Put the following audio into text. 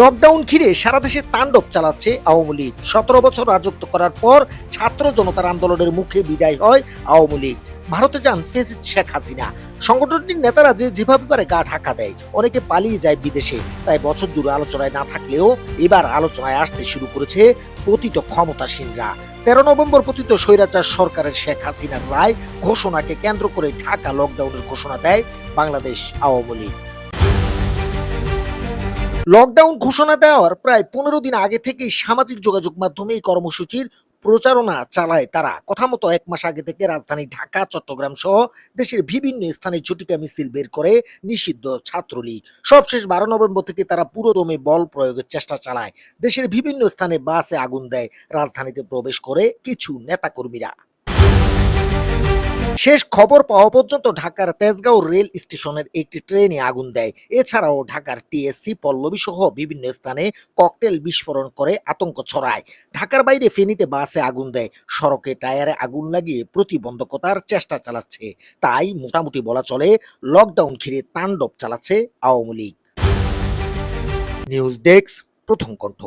Lockdown ঘিরে সারা দেশে তাণ্ডব চালাচ্ছে আওয়ামী লীগ। সতেরো বছর রাজত্ব করার পর ছাত্র জনতার আন্দোলনের মুখে বিদায় হয় আওয়ামী লীগ। ভারতে যান ফেসিড শেখ হাসিনা। সংগঠনটির নেতারা যে যেভাবে পারে গা ঢাকা দেয়, অনেকে পালিয়ে যায় বিদেশে। তাই বছর জুড়ে আলোচনায় না থাকলেও এবার আলোচনায় আসতে শুরু করেছে পতিত ক্ষমতাসীনরা। তেরো নভেম্বর পতিত স্বৈরাচার সরকারের শেখ হাসিনার রায় ঘোষণাকে কেন্দ্র করে ঢাকা লকডাউনের ঘোষণা দেয় বাংলাদেশ আওয়ামী লীগ। লকডাউন ঘোষণা দেওয়ার প্রায় পনেরো দিন আগে থেকেই সামাজিক যোগাযোগ মাধ্যমে এই কর্মসূচির প্রচারণা চালায় তারা। কথা মতো এক মাস আগে থেকে রাজধানী ঢাকা, চট্টগ্রাম সহ দেশের বিভিন্ন স্থানে ঝটিকা মিছিল বের করে নিষিদ্ধ ছাত্রলীগ। সবশেষ বারো নভেম্বর থেকে তারা পুরোদমে বল প্রয়োগের চেষ্টা চালায়। দেশের বিভিন্ন স্থানে বাসে আগুন দেয়। রাজধানীতে প্রবেশ করে কিছু নেতাকর্মীরা। শেষ খবর পাওয়া পর্যন্ত ঢাকার তেজগাঁও রেল স্টেশনের একটি ট্রেনে আগুন দেয়। এছাড়াও ঢাকার টিএসসি পল্লবী সহ বিভিন্ন স্থানে ককটেল বিস্ফোরণ করে আতঙ্ক ছড়ায়। ঢাকার বাইরে ফেনীতে বাসে আগুন দেয়। সড়কে টায়ারে আগুন লাগিয়ে প্রতিবন্ধকতার চেষ্টা চালাচ্ছে। তাই মোটামুটি বলা চলে, লকডাউন ঘিরে তাণ্ডব চালাচ্ছে আওয়ামী লীগ। নিউজ ডেস্ক, প্রথম কণ্ঠ।